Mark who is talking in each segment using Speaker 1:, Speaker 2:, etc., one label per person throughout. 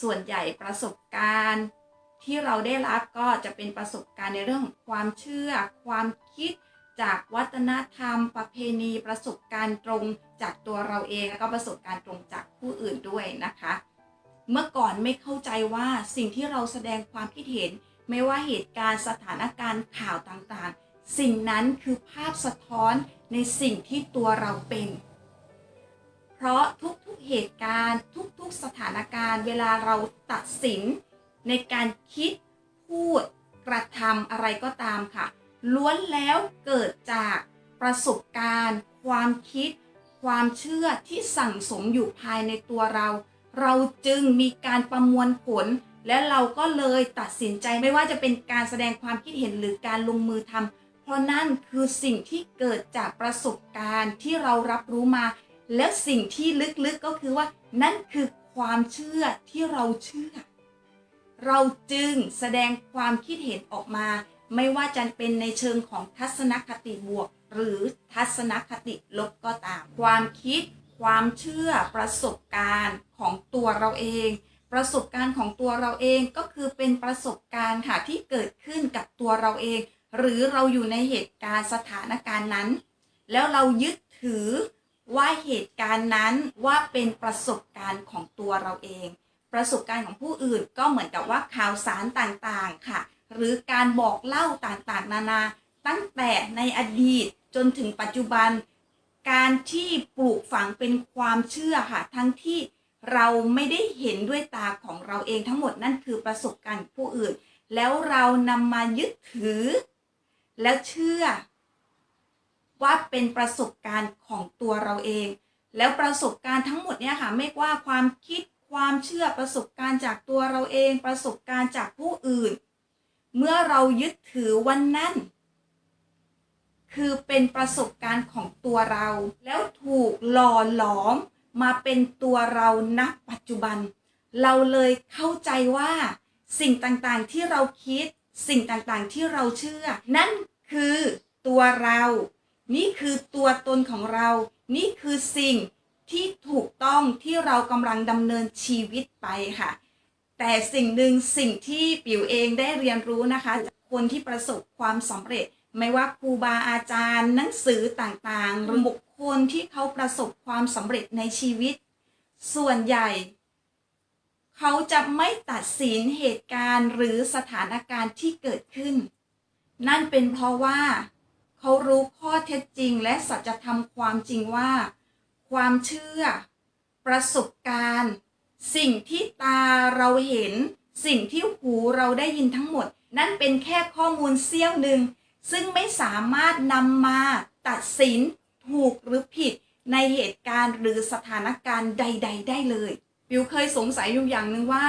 Speaker 1: ส่วนใหญ่ประสบการณ์ที่เราได้รับก็จะเป็นประสบการณ์ในเรื่องของความเชื่อ ความคิดจากวัฒนธรรม ประเพณี ประสบการณ์ตรงจากตัวเราเองแล้วก็ประสบการณ์ตรงจากผู้อื่นด้วยนะคะ เมื่อก่อนไม่เข้าใจว่าสิ่งที่เราแสดงความคิดเห็น ไม่ว่าเหตุการณ์สถานการณ์ข่าวต่างๆ สิ่งนั้นคือภาพสะท้อนในสิ่งที่ตัวเราเป็น เพราะทุกๆเหตุการณ์ทุกๆสถานการณ์ เวลาเราตัดสินในการคิดพูดกระทำอะไรก็ตามค่ะ ล้วนแล้วเกิดจากประสบการณ์ ความคิด ความเชื่อที่สั่งสมอยู่ภายในตัวเรา เราจึงมีการประมวลผล และเราก็เลยตัดสินใจไม่ว่าจะเป็นการแสดงความคิดเห็นหรือการลงมือทำเพราะนั่นคือสิ่งที่เกิดจากประสบการณ์ที่เรารับรู้มา และสิ่งที่ลึกๆก็คือว่า นั่นคือความเชื่อที่เราเชื่อ เราจึงแสดงความคิดเห็นออกมา ไม่ว่าจะเป็นในเชิงของทัศนคติบวก หรือทัศนคติลบก็ตาม ความคิด ความเชื่อประสบการณ์ของตัวเราเอง ประสบการณ์ของตัวเราเองก็คือเป็นประสบการณ์ค่ะที่เกิดขึ้นกับตัวเราเอง หรือเราอยู่ในเหตุการณ์สถานการณ์นั้น แล้วเรายึดถือ ว่าเหตุการณ์นั้นว่าเป็นประสบการณ์ของตัวเราเอง ประสบการณ์ของผู้อื่นก็เหมือนกับว่าข่าวสารต่างๆค่ะ หรือการบอกเล่าต่างๆ นานา ตั้งแต่ในอดีตจนถึงปัจจุบัน การที่ปลูกฝังเป็นความเชื่อค่ะ ทั้งที่เราไม่ได้เห็นด้วยตาของเราเองทั้งหมดนั่นคือประสบการณ์ผู้อื่น แล้วเรานำมายึดถือ แล้วเชื่อ ว่าเป็นประสบการณ์ของตัวเราเอง แล้วประสบการณ์ทั้งหมดเนี่ยค่ะไม่ว่าความคิดความเชื่อประสบการณ์จากตัวเราเอง ประสบการณ์จากผู้อื่น เมื่อเรายึดถือวันนั้น คือเป็นประสบการณ์ของตัวเรา แล้วถูกหล่อหลอมมาเป็นตัวเราณปัจจุบัน เราเลยเข้าใจว่า สิ่งต่างๆที่เราคิด สิ่งต่างๆที่เราเชื่อ นั่นคือตัวเรา นี่คือตัวตนของเรา นี่คือสิ่งที่ถูกต้องที่เรากำลังดำเนินชีวิตไปค่ะ แต่สิ่งหนึ่งสิ่งที่ปิ๋วเองได้เรียนรู้นะคะจากคนที่ประสบความสำเร็จ ไม่ว่าครูบาอาจารย์ หนังสือต่างๆหรือบุคคลที่เขาประสบความสำเร็จในชีวิต ส่วนใหญ่ เขาจะไม่ตัดสินเหตุการณ์หรือสถานการณ์ที่เกิดขึ้น นั่นเป็นเพราะว่า เขารู้ข้อเท็จจริงและสัจธรรมความจริงว่า ความเชื่อ ประสบการณ์ สิ่งที่ตาเราเห็น สิ่งที่หูเราได้ยินทั้งหมด นั่นเป็นแค่ข้อมูลเสี้ยวหนึ่ง ซึ่งไม่สามารถนำมาตัดสินถูกหรือผิดในเหตุการณ์หรือสถานการณ์ใด ๆ ได้เลยปิวเคยสงสัยอยู่อย่างหนึ่งว่า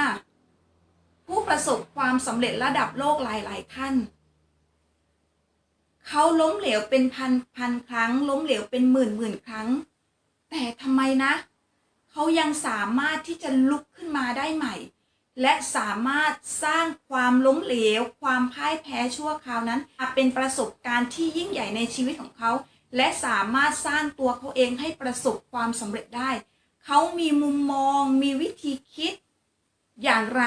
Speaker 1: ผู้ประสบความสำเร็จระดับโลกหลาย ๆ ท่าน เขาล้มเหลวเป็นพันพันครั้ง ล้มเหลวเป็นหมื่นหมื่นครั้ง แต่ทำไมนะเขายังสามารถที่จะลุกขึ้นมาได้ใหม่ และสามารถสร้างความล้มเหลว ความพ่ายแพ้ชั่วคราวนั้นเป็นประสบการณ์ที่ยิ่งใหญ่ในชีวิตของเขา และสามารถสร้างตัวเขาเองให้ประสบความสำเร็จได้ เขามีมุมมองมีวิธีคิด อย่างไร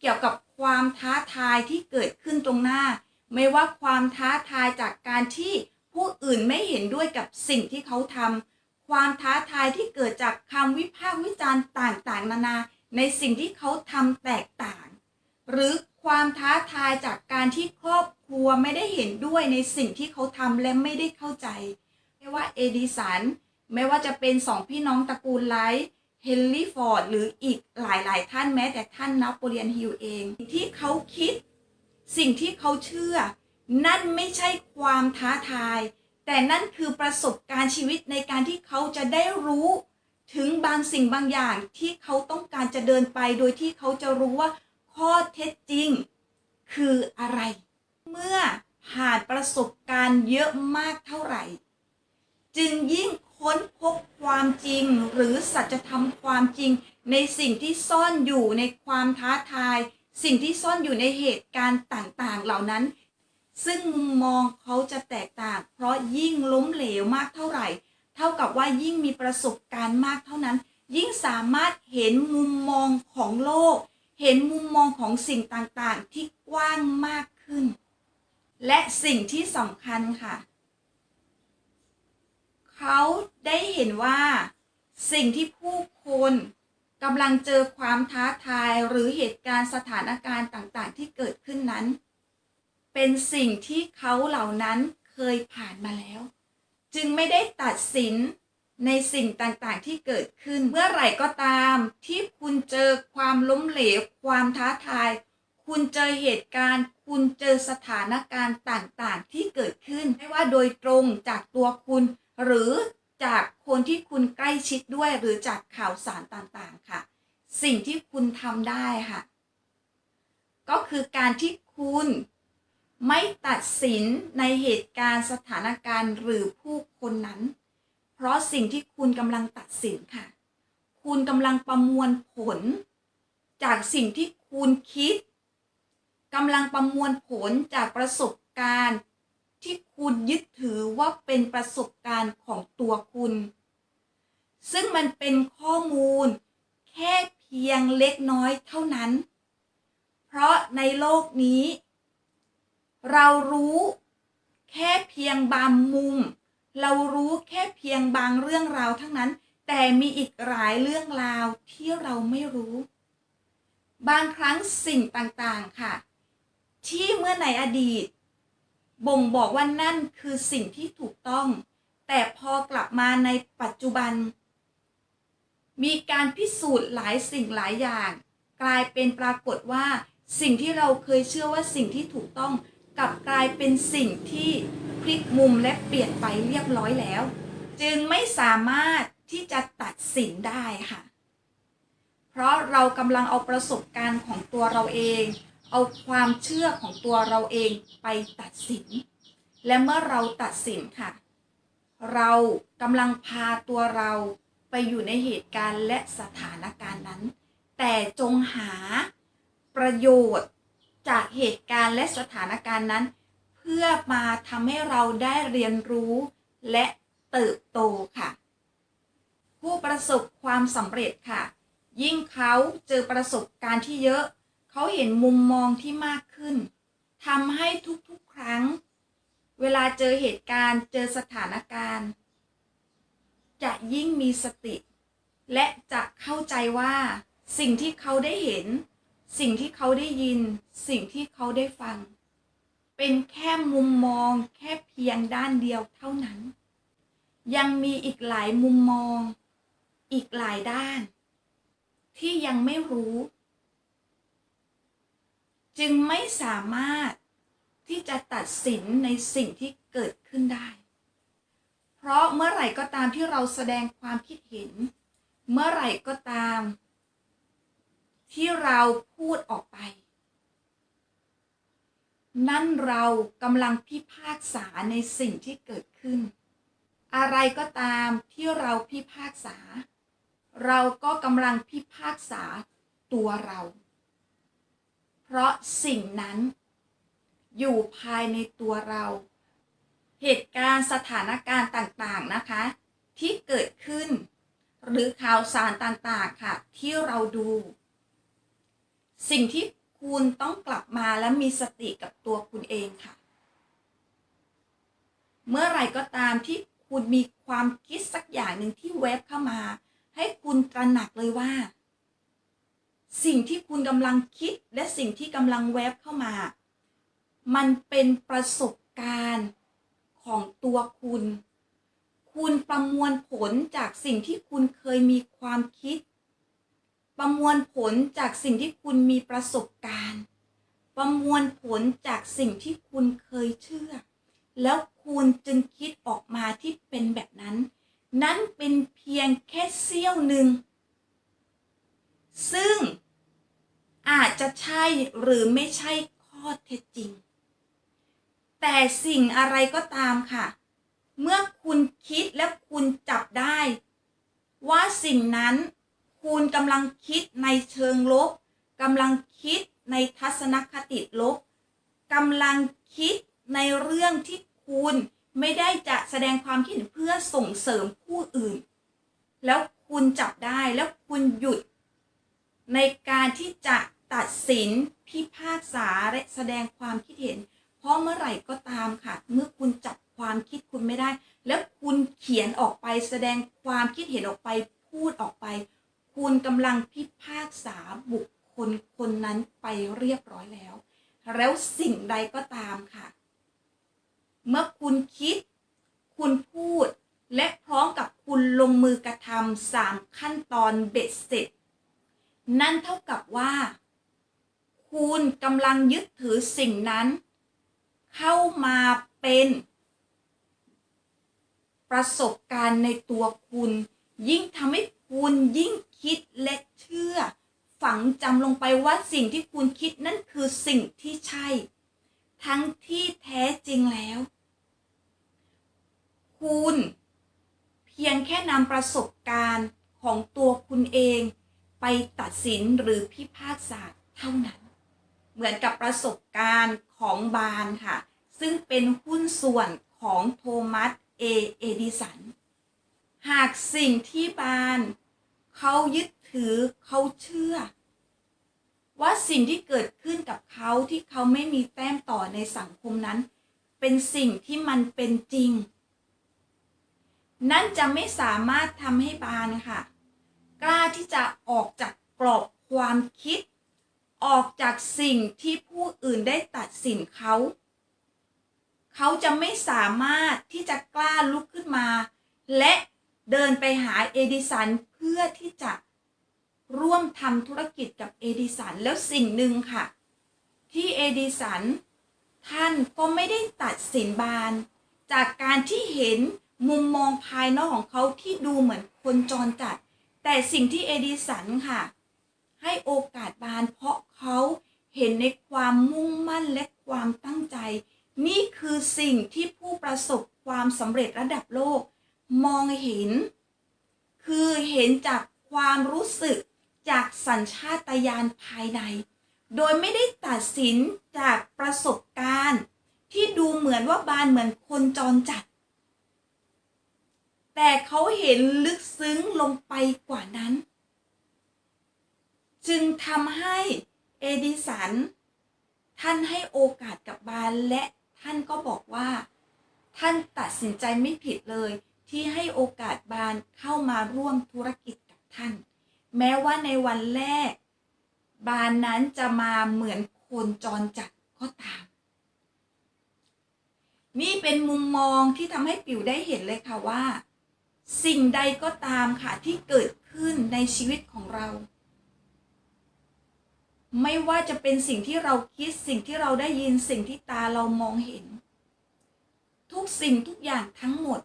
Speaker 1: เกี่ยวกับความท้าทายที่เกิดขึ้นตรงหน้า ไม่ว่าความท้าทายจากการที่ผู้อื่นไม่เห็นด้วยกับสิ่งที่เขาทำความท้าทายที่เกิดจากคำวิพากษ์วิจารณ์ต่างๆ นานาในสิ่งที่เขาทำแตกต่าง หรือความท้าทายจากการที่ครอบครัวไม่ได้เห็นด้วยในสิ่งที่เขาทำและไม่ได้เข้าใจ ไม่ว่าเอดิสันไม่ว่าจะเป็นสองพี่น้องตระกูลไลท์เฮนรี่ฟอร์ดหรืออีกหลายๆ ท่านแม้แต่ท่านนโปเลียนฮิลเอง ที่เขาคิด สิ่งที่เขาเชื่อ นั่นไม่ใช่ความท้าทาย แต่นั่นคือประสบการณ์ชีวิตในการที่เขาจะได้รู้ ถึงบางสิ่งบางอย่างที่เขาต้องการจะเดินไป โดยที่เขาจะรู้ว่าข้อเท็จจริง คืออะไร เมื่อผ่านประสบการณ์เยอะมากเท่าไหร่ จึงยิ่งค้นพบความจริงหรือสัจธรรมความจริงในสิ่งที่ซ่อนอยู่ในความท้าทาย สิ่งที่ซ่อนอยู่ในเหตุการณ์ต่างๆ เหล่านั้น ซึ่งมุมมองเขาจะแตกต่าง เพราะยิ่งล้มเหลวมากเท่าไหร่ เท่ากับว่ายิ่งมีประสบการณ์มากเท่านั้น ยิ่งสามารถเห็นมุมมองของโลก เห็นมุมมองของสิ่งต่างๆ ที่กว้างมากขึ้น และสิ่งที่สำคัญค่ะ เขาได้เห็นว่าสิ่งที่ผู้คน กำลังเจอความท้าทายหรือเหตุการณ์สถานการณ์ต่างๆ ที่เกิดขึ้นนั้น เป็นสิ่งที่เขาเหล่านั้นเคยผ่านมาแล้ว จึงไม่ได้ตัดสินในสิ่งต่างๆที่เกิดขึ้น เมื่อไหร่ก็ตามที่คุณเจอความล้มเหลว ความท้าทาย คุณเจอเหตุการณ์ คุณเจอสถานการณ์ต่างๆที่เกิดขึ้น ไม่ว่าโดยตรงจากตัวคุณ หรือ จากคนที่คุณใกล้ชิดด้วยหรือจากข่าวสารต่างๆค่ะ สิ่งที่คุณทำได้ค่ะ ก็คือการที่คุณไม่ตัดสินในเหตุการณ์สถานการณ์หรือผู้คนนั้น เพราะสิ่งที่คุณกำลังตัดสินค่ะ คุณกำลังประมวลผล จากสิ่งที่คุณคิดกำลังประมวลผลจากประสบการณ์ ที่คุณยึดถือว่าเป็นประสบการณ์ของตัวคุณ ซึ่งมันเป็นข้อมูลแค่เพียงเล็กน้อยเท่านั้น เพราะในโลกนี้ เรารู้แค่เพียงบางมุม เรารู้แค่เพียงบางเรื่องราวทั้งนั้น แต่มีอีกหลายเรื่องราวที่เราไม่รู้ บางครั้งสิ่งต่างๆค่ะ ที่เมื่อในอดีต บ่งบอกว่านั่นคือสิ่งที่ถูกต้อง แต่พอกลับมาในปัจจุบัน มีการพิสูจน์หลายสิ่งหลายอย่าง กลายเป็นปรากฏว่า สิ่งที่เราเคยเชื่อว่าสิ่งที่ถูกต้อง กลับกลายเป็นสิ่งที่พลิกมุมและเปลี่ยนไปเรียบร้อยแล้ว จึงไม่สามารถที่จะตัดสินได้ค่ะ เพราะเรากำลังเอาประสบการณ์ของตัวเราเอง เอาความเชื่อของตัวเราเองไปตัดสิน และเมื่อเราตัดสินค่ะ เรากำลังพาตัวเราไปอยู่ในเหตุการณ์และสถานการณ์นั้น แต่จงหาประโยชน์จากเหตุการณ์และสถานการณ์นั้น เพื่อมาทำให้เราได้เรียนรู้และเติบโตค่ะ ผู้ประสบความสำเร็จค่ะ ยิ่งเขาเจอประสบการณ์ที่เยอะ เขาเห็นมุมมองที่มากขึ้นทำให้ทุกๆครั้ง เวลาเจอเหตุการณ์เจอสถานการณ์ จะยิ่งมีสติ และจะเข้าใจว่า สิ่งที่เขาได้เห็น สิ่งที่เขาได้ยิน สิ่งที่เขาได้ฟัง เป็นแค่มุมมองแค่เพียงด้านเดียวเท่านั้น ยังมีอีกหลายมุมมอง อีกหลายด้าน ที่ยังไม่รู้ จึงไม่สามารถที่จะตัดสินในสิ่งที่เกิดขึ้นได้ เพราะเมื่อไหร่ก็ตามที่เราแสดงความคิดเห็น เมื่อไหร่ก็ตาม ที่เราพูดออกไป นั่นเรากำลังพิพากษาในสิ่งที่เกิดขึ้น อะไรก็ตามที่เราพิพากษา เราก็กำลังพิพากษาตัวเรา เพราะสิ่งนั้นอยู่ภายในตัวเรา เหตุการณ์สถานการณ์ต่างๆนะคะ ที่เกิดขึ้น หรือข่าวสารต่างๆค่ะ ที่เราดู สิ่งที่คุณต้องกลับมาและมีสติกับตัวคุณเองค่ะ เมื่อไรก็ตามที่คุณมีความคิดสักอย่างหนึ่งที่แวบเข้ามา ให้คุณตระหนักเลยว่า สิ่งที่คุณกำลังคิดและสิ่งที่กำลังแวบเข้ามา มันเป็นประสบการณ์ของตัวคุณ คุณประมวลผลจากสิ่งที่คุณเคยมีความคิด ประมวลผลจากสิ่งที่คุณมีประสบการณ์ ประมวลผลจากสิ่งที่คุณเคยเชื่อ แล้วคุณจึงคิดออกมาที่เป็นแบบนั้น นั้นเป็นเพียงแค่เสี้ยวหนึ่งซึ่ง อาจจะใช่หรือไม่ใช่ข้อเท็จจริง แต่สิ่งอะไรก็ตามค่ะ เมื่อคุณคิดและคุณจับได้ ว่าสิ่งนั้นคุณกำลังคิดในเชิงลบกำลังคิดในทัศนคติลบกำลังคิดในเรื่องที่คุณไม่ได้จะแสดงความคิดเพื่อส่งเสริมผู้อื่น แล้ว คุณจับได้แล้วคุณหยุด ในการที่จะตัด สินพิพากษาและแสดงความคิดเห็น เพราะเมื่อไหร่ก็ตามค่ะ เมื่อคุณจับความคิดคุณไม่ได้ แล้วคุณเขียนออกไปแสดงความคิดเห็นออกไปพูดออกไป คุณกำลังพิพากษาบุคคลคนนั้นไปเรียบร้อยแล้ว แล้วสิ่งใดก็ตามค่ะ เมื่อคุณคิด คุณพูด และพร้อมกับคุณลงมือกระทำสามขั้นตอนเบ็ดเสร็จ นั่นเท่ากับว่า คุณกำลังยึดถือสิ่งนั้น เข้ามาเป็น ประสบการณ์ในตัวคุณ ยิ่งทำให้คุณยิ่งคิดและเชื่อ ฝังจำลงไปว่าสิ่งที่คุณคิดนั่นคือสิ่งที่ใช่ ทั้งที่แท้จริงแล้ว คุณเพียงแค่นำประสบการณ์ของตัวคุณเองไปตัดสินหรือพิพากษาเท่านั้น เหมือนกับประสบการณ์ของบานค่ะ ซึ่งเป็นหุ้นส่วนของโทมัสเอเอดิสัน หากสิ่งที่บานเขายึดถือเขาเชื่อ ว่าสิ่งที่เกิดขึ้นกับเขาที่เขาไม่มีแต้มต่อในสังคมนั้น เป็นสิ่งที่มันเป็นจริง นั่นจะไม่สามารถทำให้บานค่ะ กล้าที่จะออกจากกรอบความคิด ออกจากสิ่งที่ผู้อื่นได้ตัดสินเขา เขาจะไม่สามารถที่จะกล้าลุกขึ้นมา และเดินไปหาเอดิสันเพื่อที่จะร่วมทำธุรกิจกับเอดิสันแล้วสิ่งหนึ่งค่ะ ที่เอดิสันท่านก็ไม่ได้ตัดสินบาน จากการที่เห็นมุมมองภายนอกของเขาที่ดูเหมือนคนจรจัด แต่สิ่งที่เอดิสันค่ะ ให้โอกาสบาน เพราะเขาเห็นในความมุ่งมั่นและความตั้งใจ นี่คือสิ่งที่ผู้ประสบความสำเร็จระดับโลก มองเห็น คือเห็นจากความรู้สึกจากสัญชาตญาณภายใน โดยไม่ได้ตัดสินจากประสบการณ์ ที่ดูเหมือนว่าบานเหมือนคนจรจัด แต่เขาเห็นลึกซึ้งลงไปกว่านั้น จึงทำให้เอดิสัน ท่านให้โอกาสกับบานและท่านก็บอกว่า ท่านตัดสินใจไม่ผิดเลย ที่ให้โอกาสบานเข้ามาร่วมธุรกิจกับท่าน แม้ว่าในวันแรก บานนั้นจะมาเหมือนคนจรจัดก็ตาม นี่เป็นมุมมองที่ทำให้ปิวได้เห็นเลยค่ะว่า สิ่งใดก็ตามค่ะที่เกิดขึ้นในชีวิตของเรา ไม่ว่าจะเป็นสิ่งที่เราคิดสิ่งที่เราได้ยินสิ่งที่ตาเรามองเห็น ทุกสิ่งทุกอย่างทั้งหมด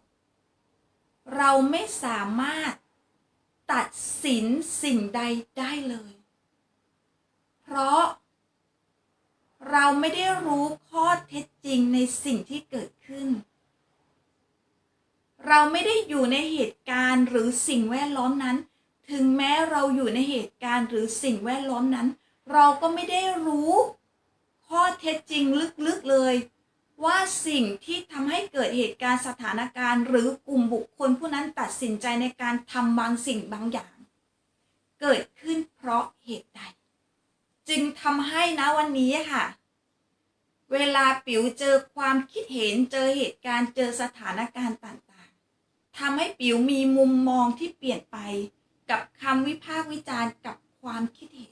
Speaker 1: เราไม่สามารถตัดสินสิ่งใดได้เลย เพราะ เราไม่ได้รู้ข้อเท็จจริงในสิ่งที่เกิดขึ้น เราไม่ได้อยู่ในเหตุการณ์หรือสิ่งแวดล้อมนั้น ถึงแม้เราอยู่ในเหตุการณ์หรือสิ่งแวดล้อมนั้น เราก็ไม่ได้รู้ ข้อเท็จจริงลึกๆเลย ว่าสิ่งที่ทำให้เกิดเหตุการณ์สถานการณ์ หรือกลุ่มบุคคลผู้นั้นตัดสินใจในการทำบางสิ่งบางอย่าง เกิดขึ้นเพราะเหตุใด จึงทำให้นะวันนี้ค่ะ เวลาปิ๋วเจอความคิดเห็นเจอเหตุการณ์เจอสถานการณ์ต่างๆทำให้ปิ๋วมีมุมมองที่เปลี่ยนไป กับคำวิพากษ์วิจารณ์กับความคิดเห็น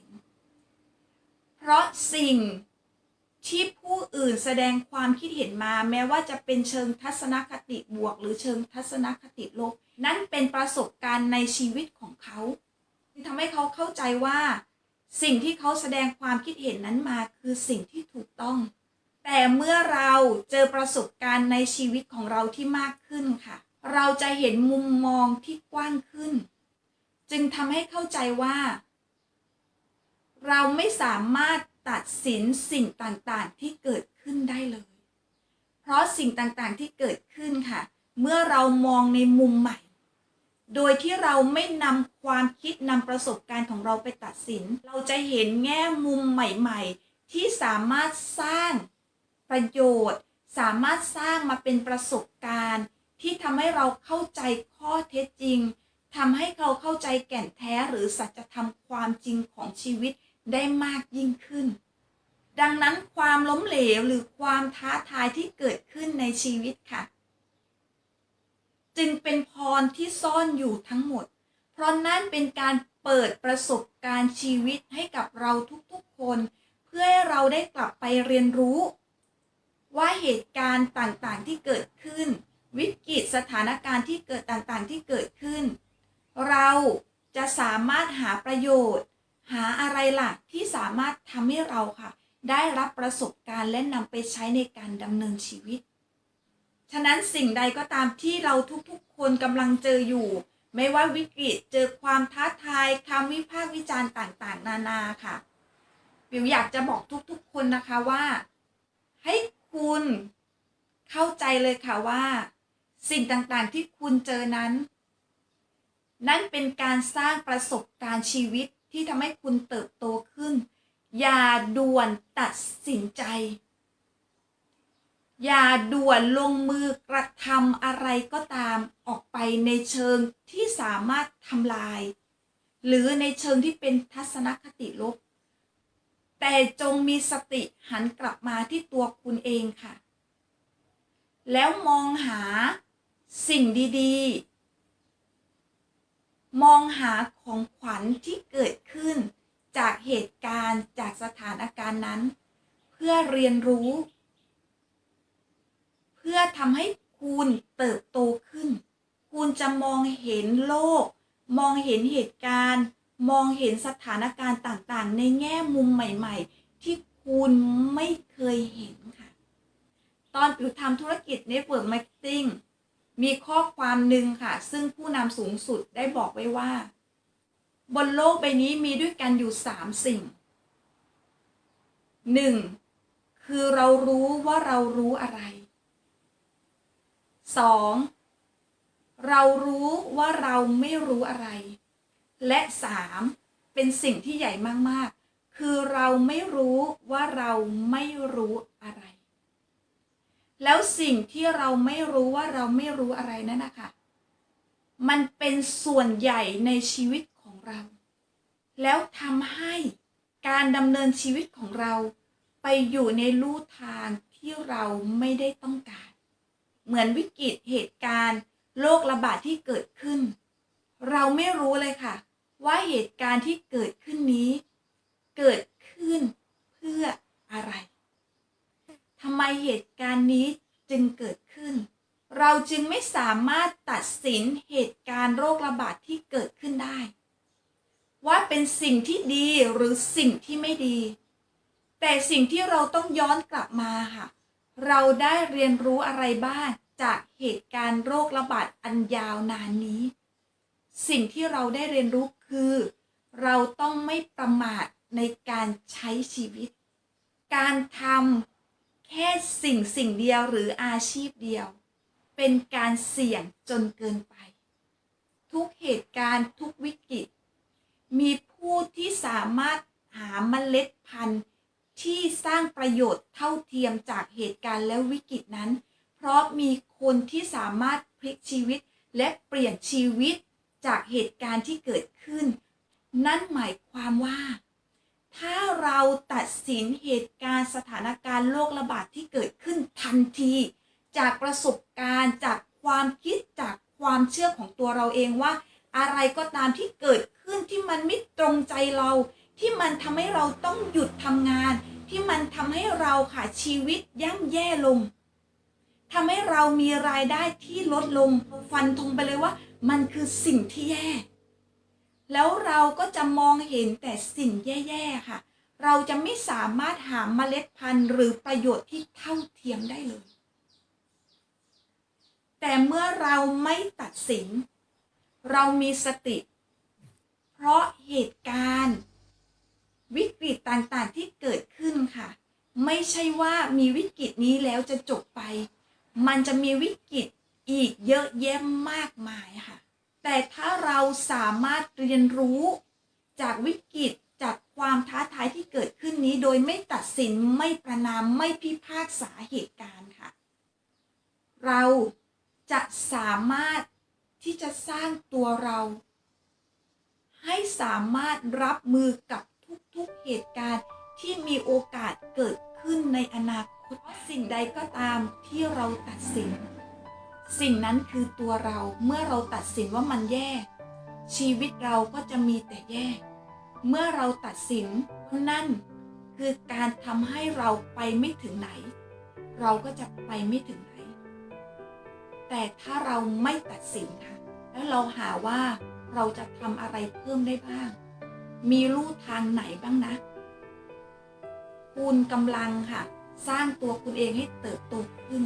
Speaker 1: เพราะสิ่งที่ผู้อื่นแสดงความคิดเห็นมาแม้ว่าจะเป็นเชิงทัศนคติบวก หรือเชิงทัศนคติลบ นั่นเป็นประสบการณ์ในชีวิตของเขาที่ทำให้เขาเข้าใจว่า สิ่งที่เขาแสดงความคิดเห็นนั้นมาคือสิ่งที่ถูกต้อง แต่เมื่อเราเจอประสบการณ์ในชีวิตของเราที่มากขึ้นค่ะ เราจะเห็นมุมมองที่กว้างขึ้น จึงทำให้เข้าใจว่า เราไม่สามารถตัดสินสิ่งต่างๆที่เกิดขึ้นได้เลย เพราะสิ่งต่างๆที่เกิดขึ้นค่ะ เมื่อเรามองในมุมใหม่ โดยที่เราไม่นำความคิดนำประสบการณ์ของเราไปตัดสิน เราจะเห็นแง่มุมใหม่ๆ ที่สามารถสร้างประโยชน์ สามารถสร้างมาเป็นประสบการณ์ ที่ทำให้เราเข้าใจข้อเท็จจริงทำให้เขาเข้าใจแก่นแท้หรือสัจธรรมความจริงของชีวิต ได้มากยิ่งขึ้น ดังนั้นความล้มเหลวหรือความท้าทายที่เกิดขึ้นในชีวิตค่ะ จึงเป็นพรที่ซ่อนอยู่ทั้งหมด เพราะนั่นเป็นการเปิดประสบการณ์ชีวิตให้กับเราทุกๆคน เพื่อให้เราได้กลับไปเรียนรู้ ว่าเหตุการณ์ต่างๆที่เกิดขึ้น วิกฤตสถานการณ์ที่เกิดต่างๆที่เกิดขึ้น เราจะสามารถหาประโยชน์ หาอะไรล่ะที่สามารถทำให้เราค่ะ ได้รับประสบการณ์และนำไปใช้ในการดำเนินชีวิต ฉะนั้นสิ่งใดก็ตามที่เราทุกๆ คนกำลังเจออยู่ ไม่ว่าวิกฤตเจอความท้าทายคำวิพากษ์วิจารณ์ต่างๆ นานาค่ะปิวอยากจะบอกทุกๆ คนนะคะว่า ให้คุณเข้าใจเลยค่ะว่า สิ่งต่างๆที่คุณเจอนั้น นั่นเป็นการสร้างประสบการณ์ชีวิต ที่ทำให้คุณเติบโตขึ้น อย่าด่วนตัดสินใจ อย่าด่วนลงมือกระทำอะไรก็ตามออกไปในเชิงที่สามารถทำลาย หรือในเชิงที่เป็นทัศนคติลบ แต่จงมีสติหันกลับมาที่ตัวคุณเองค่ะ แล้วมองหาสิ่งดี ๆ มองหาของขวัญที่เกิดขึ้น จากเหตุการณ์จากสถานการณ์นั้น เพื่อเรียนรู้ เพื่อทำให้คุณเติบโตขึ้น คุณจะมองเห็นโลก มองเห็นเหตุการณ์ มองเห็นสถานการณ์ต่างๆ ในแง่มุมใหม่ๆ ที่คุณไม่เคยเห็นค่ะ ตอนปิวทำธุรกิจ Network Marketing มีข้อความหนึ่งค่ะ ซึ่งผู้นำสูงสุดได้บอกไว้ว่า บนโลกใบนี้มีด้วยกันอยู่สามสิ่งหนึ่งคือเรารู้ว่าเรารู้อะไรสองเรารู้ว่าเราไม่รู้อะไร และสามเป็นสิ่งที่ใหญ่มาก ๆ คือเราไม่รู้ว่าเราไม่รู้อะไร แล้วสิ่งที่เราไม่รู้ว่าเราไม่รู้อะไรนั่นนะคะมันเป็นส่วนใหญ่ในชีวิตของเรา แล้วทำให้การดำเนินชีวิตของเราไปอยู่ในลู่ทางที่เราไม่ได้ต้องการ เหมือนวิกฤตเหตุการณ์โรคระบาดที่เกิดขึ้น เราไม่รู้เลยค่ะ ว่าเหตุการณ์ที่เกิดขึ้นนี้ เกิดขึ้นเพื่ออะไร ทำไมเหตุการณ์นี้จึงเกิดขึ้น เราจึงไม่สามารถตัดสินเหตุการณ์โรคระบาดที่เกิดขึ้นได้ ว่าเป็นสิ่งที่ดีหรือสิ่งที่ไม่ดี แต่สิ่งที่เราต้องย้อนกลับมาค่ะ เราได้เรียนรู้อะไรบ้างจากเหตุการณ์โรคระบาดอันยาวนานนี้ สิ่งที่เราได้เรียนรู้คือ เราต้องไม่ประมาทในการใช้ชีวิต การทำ แค่สิ่งสิ่งเดียวหรืออาชีพเดียว เป็นการเสี่ยงจนเกินไป ทุกเหตุการณ์ทุกวิกฤต มีผู้ที่สามารถหาเมล็ดพันธุ์ที่สร้างประโยชน์เท่าเทียมจากเหตุการณ์และวิกฤตนั้น เพราะมีคนที่สามารถพลิกชีวิตและเปลี่ยนชีวิตจากเหตุการณ์ที่เกิดขึ้น นั่นหมายความว่า ถ้าเราตัดสินเหตุการณ์สถานการณ์โรคระบาดที่เกิดขึ้นทันที จากประสบการณ์จากความคิดจากความเชื่อของตัวเราเองว่า อะไรก็ตามที่เกิดขึ้นที่มันไม่ตรงใจเรา ที่มันทำให้เราต้องหยุดทำงาน ที่มันทำให้เราค่ะชีวิตย่ำแย่ลงทำให้เรามีรายได้ที่ลดลงฟันธงไปเลยว่า มันคือสิ่งที่แย่ แล้วเราก็จะมองเห็นแต่สิ่งแย่ๆค่ะ เราจะไม่สามารถหาเมล็ดพันธุ์หรือประโยชน์ที่เท่าเทียมได้เลย แต่เมื่อเราไม่ตัดสิน เรามีสติ เพราะเหตุการณ์ วิกฤตต่างๆที่เกิดขึ้นค่ะ ไม่ใช่ว่ามีวิกฤตนี้แล้วจะจบไป มันจะมีวิกฤตอีกเยอะแยะมากมายค่ะ แต่ถ้าเราสามารถเรียนรู้จากวิกฤตจากความท้าทายที่เกิดขึ้นนี้ โดยไม่ตัดสินไม่ประนามไม่พิพากษาเหตุการณ์ค่ะ เราจะสามารถที่จะสร้างตัวเรา ให้สามารถรับมือกับทุกๆเหตุการณ์ที่มีโอกาสเกิดขึ้นในอนาคตสิ่งใดก็ตามที่เราตัดสิน สิ่งนั้นคือตัวเราเมื่อเราตัดสินว่ามันแย่ ชีวิตเราก็จะมีแต่แย่ เมื่อเราตัดสินว่านั่น คือการทำให้เราไปไม่ถึงไหน เราก็จะไปไม่ถึงไหน แต่ถ้าเราไม่ตัดสินค่ะ แล้วเราหาว่าเราจะทำอะไรเพิ่มได้บ้าง มีลู่ทางไหนบ้างนะคุณกำลังค่ะ สร้างตัวคุณเองให้เติบโตขึ้น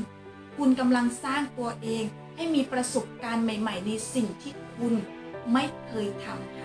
Speaker 1: คุณกำลังสร้างตัวเองให้มีประสบการณ์ใหม่ ๆ ในสิ่งที่คุณไม่เคยทำค่ะ